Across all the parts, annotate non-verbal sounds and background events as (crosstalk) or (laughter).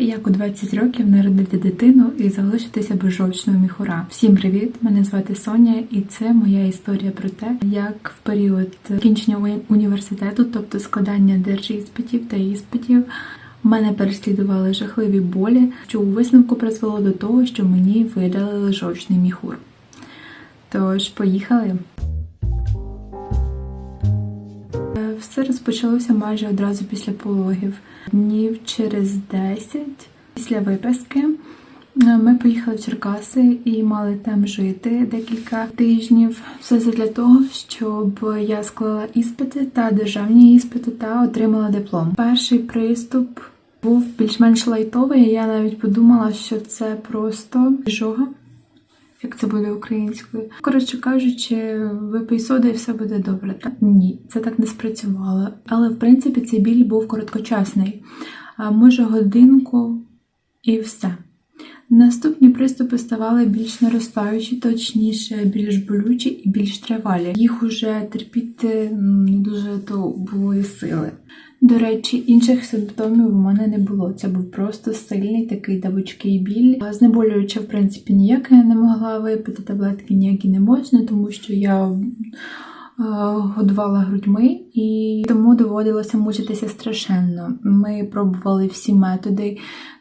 Як у 20 років народити дитину і залишитися без жовчного міхура. Всім привіт! Мене звати Соня, і це моя історія про те, як в період закінчення університету, тобто складання держіспитів та іспитів, мене переслідували жахливі болі, що у висновку призвело до того, що мені видалили жовчний міхур. Тож, поїхали. Все розпочалося майже одразу після пологів. Днів через 10 після виписки е, ми поїхали в Черкаси і мали там жити декілька тижнів. Все для того, щоб я склала іспити та державні іспити та отримала диплом. Перший приступ був більш-менш лайтовий. Я навіть подумала, що це просто жога як це буде українською. Коротше кажучи, випий соду і все буде добре. Так? ні, це так не спрацювало. Але в принципі цей біль був короткочасний, може годинку і все. Наступні приступи ставали більш наростаючі, точніше, більш болючі і більш тривалі. Їх уже терпіти не дуже то було сили. До речі, інших симптомів у мене не було. Це був просто сильний такий давучкий біль. А Знеболююче, в принципі, ніяк я не могла випити таблетки ніякі не можна, тому що я годувала грудьми, і тому доводилося мучитися страшенно. Ми пробували всі методи.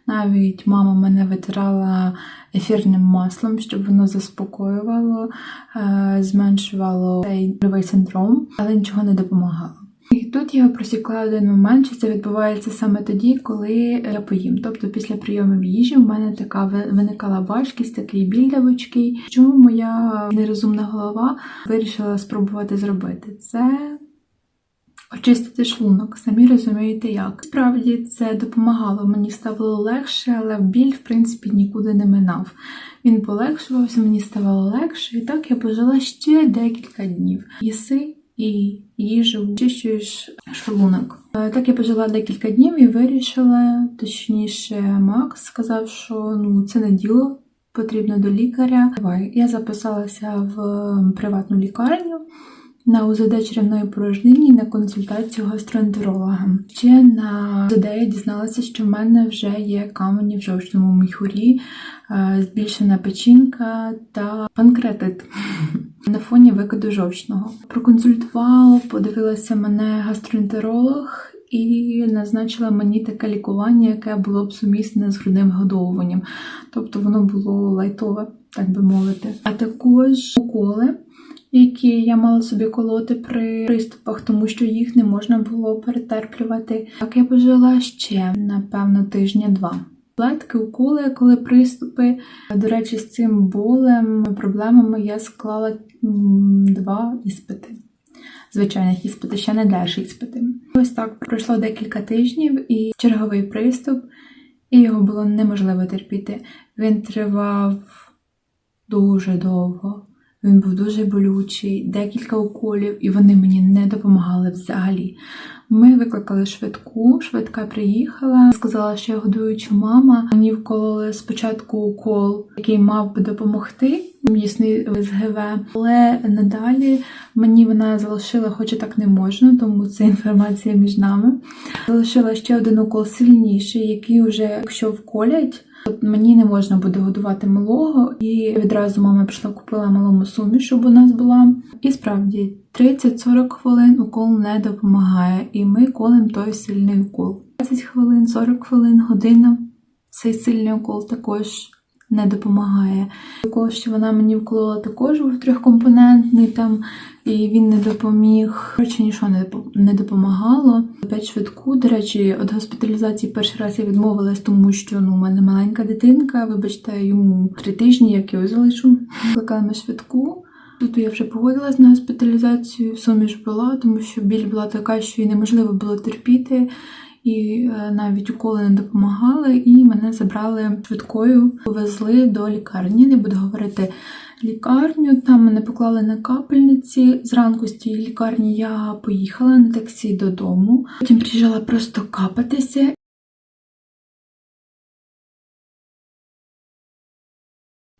Навіть мама мене витирала ефірним маслом, щоб воно заспокоювало, е, зменшувало цей больовий синдром, але нічого не допомагало. І тут я просікла один момент, що це відбувається саме тоді, коли я поїм. Тобто після прийомів їжі в мене така ви- виникала важкість, такий біль давучкий. Чому моя нерозумна голова вирішила спробувати зробити це? Очистити шлунок, самі розумієте як. Справді це допомагало, мені ставало легше, але біль, в принципі, нікуди не минав. Він полегшувався, мені ставало легше, і так я пожила ще декілька днів. Їси і їжу, очищуєш шлунок. Е, Так я пожила декілька днів і вирішила, точніше, Макс сказав, що ну це не діло, потрібно до лікаря. Давай, я записалася в приватну лікарню на УЗД черевної порожнини і на консультацію гастроентеролога. Ще на УЗД я дізналася, що в мене вже є камені в жовчному міхурі, е, збільшена печінка та панкреатит (laughs) на фоні викиду жовчного. Проконсультувала, подивилася мене гастроентеролог. І назначила мені таке лікування, яке було б сумісне з грудним годовуванням. Тобто воно було лайтове, так би мовити. А також уколи, які я мала собі колоти при приступах, тому що їх не можна було перетерплювати. Так я пожила ще, напевно, тижня-два. Таблетки, уколи, коли приступи. До речі, з цим болем, проблемами я склала два іспити. Звичайних іспити, ще не держі іспити. Ось так пройшло декілька тижнів і черговий приступ, і його було неможливо терпіти. Він тривав дуже довго. Він був дуже болючий, декілька уколів, і вони мені не допомагали взагалі. Ми викликали швидку, швидка приїхала, сказала, що я годуюча мама. Мені вкололи спочатку укол, який мав би допомогти м'ясний СГВ, але надалі мені вона залишила, хоч і так не можна, тому це інформація між нами. Залишила ще один укол сильніший, який вже, якщо вколять, мені не можна буде годувати малого, і відразу мама пішла купила малому суміш, щоб у нас була. І справді 30-40 хвилин укол не допомагає, і ми колем той сильний укол. 20 хвилин, 40 хвилин, година. Цей сильний укол також не допомагає. Укол, що вона мені вколола, також був трьохкомпонентний там, і він не допоміг. Коротше, нічого не допо- допомагало. Опять швидку. До речі, від госпіталізації перший раз я відмовилась, тому що ну, у мене маленька дитинка, вибачте, йому три тижні, як його залишу. Викликали ми швидку. Тут я вже погодилась на госпіталізацію, суміш була, тому що біль була така, що її неможливо було терпіти. І е, навіть уколи не допомагали, і мене забрали швидкою, повезли до лікарні. Не буду говорити лікарню. Там мене поклали на капельниці. Зранку з тієї лікарні я поїхала на таксі додому. Потім приїжджала просто капатися.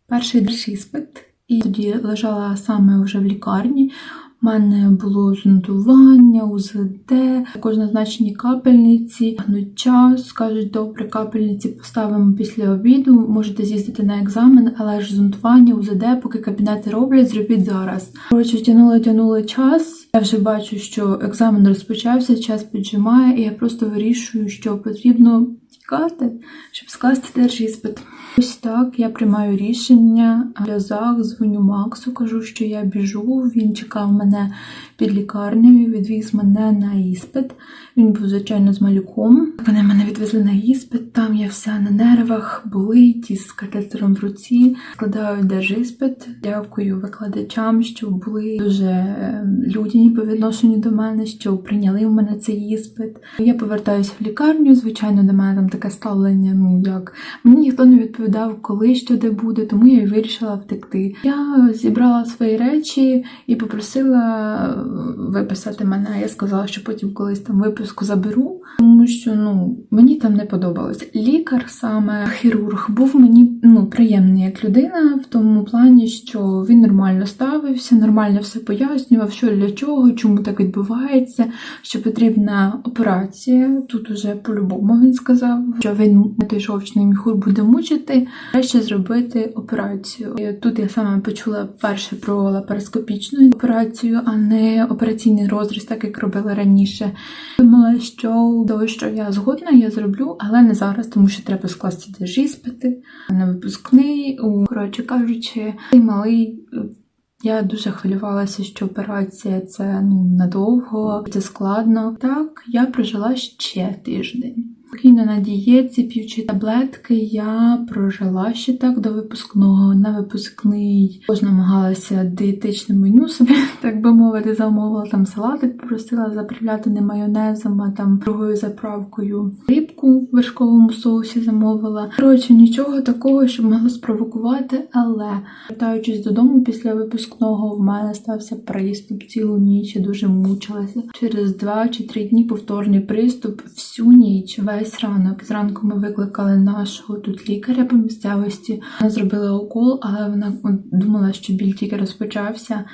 Перший іспит. І тоді лежала саме вже в лікарні. У мене було зондування, УЗД, також назначені капельниці. Тягнуть час, кажуть, добре, капельниці поставимо після обіду. Можете з'їздити на екзамен, але ж зондування, УЗД, поки кабінети роблять, зробіть зараз. Коротше, тянули, тянули час. Я вже бачу, що екзамен розпочався, час піджимає, і я просто вирішую, що потрібно тікати, щоб скласти держіспит. Ось так я приймаю рішення. Сльозах дзвоню Максу, кажу, що я біжу. Він чекав мене під лікарнею, відвіз мене на іспит. Він був, звичайно, з малюком. Вони мене відвезли на іспит. Там я вся на нервах, болить із катетером в руці. Складаю держіспит. Дякую викладачам, що були дуже е, людяні по відношенню до мене, що прийняли в мене цей іспит. Я повертаюся в лікарню. Звичайно, до мене там таке ставлення. Ну як мені ніхто не відповідав, коли що де буде, тому я й вирішила втекти. Я зібрала свої речі і попросила е, виписати мене. Я сказала, що потім колись там виписку заберу, тому що ну мені там не подобалось. Лікар, саме хірург, був мені ну приємний як людина, в тому плані, що він нормально ставився, нормально все пояснював, що для чого, чому так відбувається, що потрібна операція. Тут уже по-любому він сказав, що він той жовчний міхур буде мучити, краще зробити операцію. І тут я саме почула перше про лапароскопічну операцію, а не операційний розріз, так як робила раніше. Думала, що того, що я згодна, я зроблю, але не зараз, тому що треба скласти теж іспити на випускний. У, Коротше кажучи, цей малий. Я дуже хвилювалася, що операція це ну надовго, це складно. Так, я прожила ще тиждень. Спокійно на дієті, п'ючи таблетки, я прожила ще так до випускного. На випускний також намагалася дієтичне меню собі, (laughs) так би мовити, замовила там салатик, попросила заправляти не майонезом, а там другою заправкою. Рибку в вершковому соусі замовила. Коротше, нічого такого, що могло спровокувати, але вертаючись додому після випускного, в мене стався приступ цілу ніч, я дуже мучилася. Через два чи три дні повторний приступ всю ніч, весь ранок. Зранку ми викликали нашого тут лікаря по місцевості. Вона зробила укол, але вона думала, що біль тільки розпочався.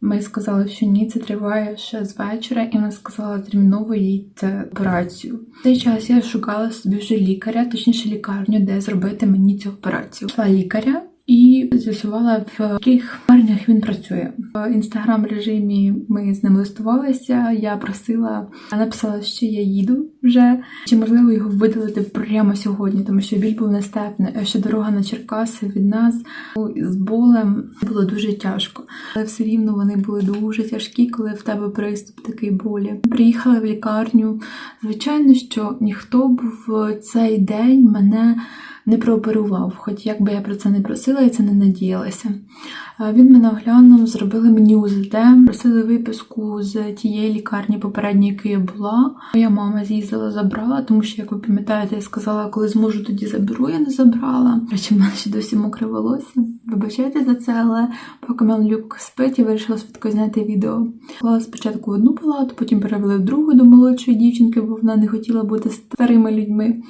Ми сказали, що ні, це триває ще з вечора, і вона сказала терміново їдьте операцію. В цей час я шукала собі вже лікаря, точніше лікарню, де зробити мені цю операцію. Пішла лікаря і з'ясувала, в яких лікарнях він працює. В інстаграм режимі ми з ним листувалися. Я просила, написала, що я їду вже. Чи можливо його видалити прямо сьогодні, тому що біль був нестерпний. А ще дорога на Черкаси від нас з болем було дуже тяжко. Але все рівно вони були дуже тяжкі, коли в тебе приступ такий болі. Приїхала в лікарню. Звичайно, що ніхто б в цей день мене не прооперував, хоч як би я про це не просила і це не надіялася. Він мене оглянув, зробили мені УЗД, просили виписку з тієї лікарні попередньої, якої я була. Моя мама з'їздила, забрала, тому що, як ви пам'ятаєте, я сказала, коли зможу, тоді заберу, я не забрала. Речі, в мене ще досі мокре волосся. Вибачайте за це, але поки Люк спить, я вирішила швидко зняти відео. Клала спочатку в одну палату, потім перевели в другу до молодшої дівчинки, бо вона не хотіла бути старими людьми.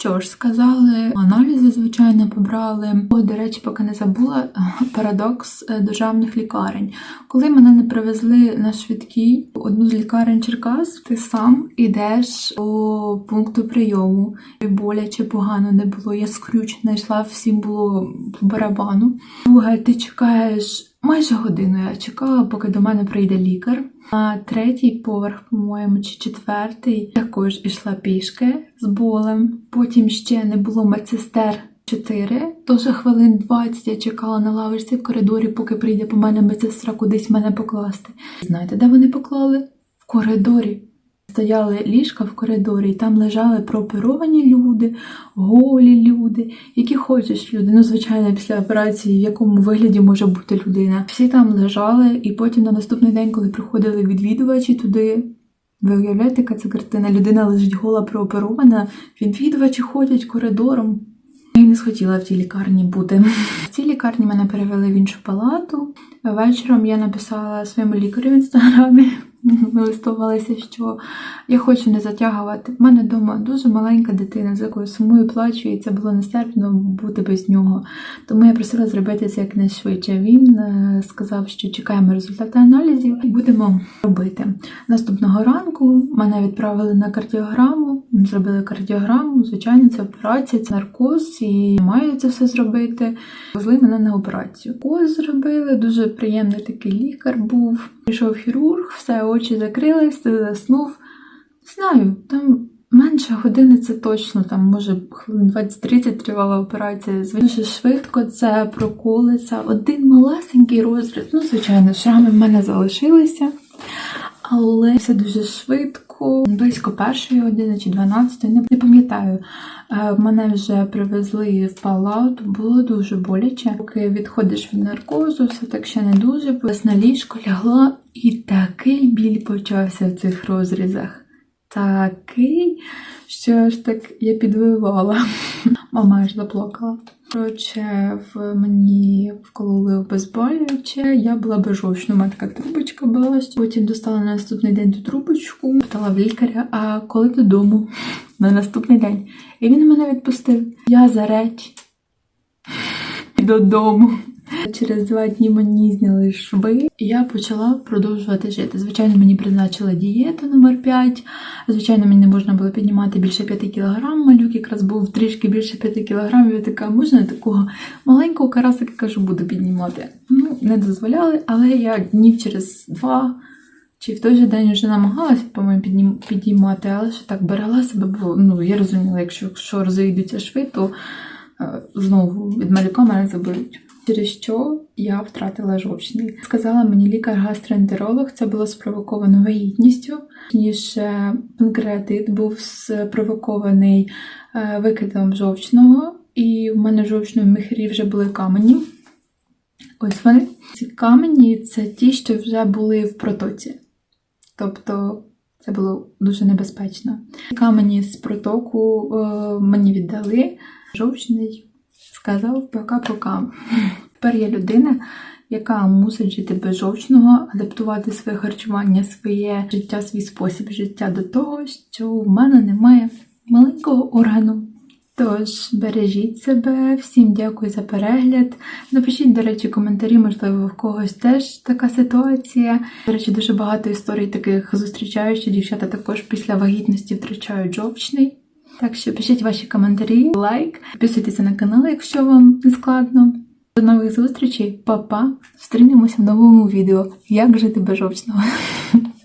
Що ж, сказали, аналізи, звичайно, побрали. О, до речі, поки не забула (laughs) парадокс е, державних лікарень. Коли мене не привезли на швидкій в одну з лікарень Черкас, ти сам ідеш до пункту прийому. І боляче погано не було. Я скрючена йшла, всім було по барабану. Друге, ти чекаєш. Майже годину я чекала, поки до мене прийде лікар. А третій поверх, по-моєму, чи четвертий, також ішла пішки з болем. Потім ще не було медсестер 4, тож хвилин 20 я чекала на лавочці в коридорі, поки прийде по мене медсестра кудись мене покласти. Знаєте, де вони поклали? В коридорі. Стояли ліжка в коридорі, і там лежали прооперовані люди, голі люди, які хочеш люди. Ну, звичайно, після операції, в якому вигляді може бути людина. Всі там лежали, і потім на наступний день, коли приходили відвідувачі туди. Ви уявляєте, яка це картина? Людина лежить гола прооперована, відвідувачі ходять коридором. Я не схотіла в тій лікарні бути. В цій лікарні мене перевели в іншу палату. Вечором я написала своєму лікарю в інстаграмі. (laughs) ми листувалися, що я хочу не затягувати. У мене вдома дуже маленька дитина, за якою сумую плачу, і це було нестерпно бути без нього. Тому я просила зробити це якнайшвидше. Він е, сказав, що чекаємо результати аналізів і будемо робити. Наступного ранку мене відправили на кардіограму, зробили кардіограму. Звичайно, це операція, це наркоз, і маю це все зробити. Везли мене на операцію. Коз зробили, дуже приємний такий лікар був. Прийшов хірург, все, очі закрились, ти заснув. Знаю, там менше години це точно, там може хвилин 20-30 тривала операція. Дуже швидко це проколи, один малесенький розріз. Ну, звичайно, шрами в мене залишилися, але все дуже швидко, близько першої години чи 12, не, пам'ятаю. Е, Мене вже привезли в палату, було дуже боляче. Поки відходиш від наркозу, все так ще не дуже. На ліжко лягла, і такий біль почався в цих розрізах. Такий, що аж так я підвивала. (laughs) Мама аж заплакала. Коротше, в мені вкололи обезболююче, я була безжовчна, у мене така трубочка була. Потім достала на наступний день ту трубочку, питала в лікаря, а коли додому (laughs) на наступний день. І він мене відпустив. Я за реч додому. Через два дні мені зняли шви, і я почала продовжувати жити. Звичайно, мені призначили дієту номер 5. Звичайно, мені не можна було піднімати більше 5 кг. Малюк якраз був трішки більше 5 кг. Я така, можна такого маленького карасика, кажу, буду піднімати. Ну, не дозволяли, але я днів через два чи в той же день вже намагалася, по-моєму, підіймати, але ще так берегла себе, бо ну, я розуміла, якщо, якщо розійдуться шви, то е, знову від малюка мене заберуть. Через що я втратила жовчний. Сказала мені лікар-гастроентеролог, це було спровоковано вагітністю, ніж е, панкреатит був спровокований е, викидом жовчного, і в мене в жовчному міхрі вже були камені. Ось вони. Ці камені це ті, що вже були в протоці. Тобто це було дуже небезпечно. Камені з протоку е, мені віддали. Жовчний сказав пока-пока. Тепер я людина, яка мусить жити без жовчного, адаптувати своє харчування, своє життя, свій спосіб життя до того, що в мене немає маленького органу. Тож бережіть себе, всім дякую за перегляд. Напишіть, до речі, коментарі, можливо, в когось теж така ситуація. До речі, дуже багато історій таких зустрічаю, що дівчата також після вагітності втрачають жовчний. Так що пишіть ваші коментарі, лайк, підписуйтесь на канал, якщо вам не складно. До нових зустрічей, Па-па! Зустрінемося в новому відео Як жити без жовчного. (laughs)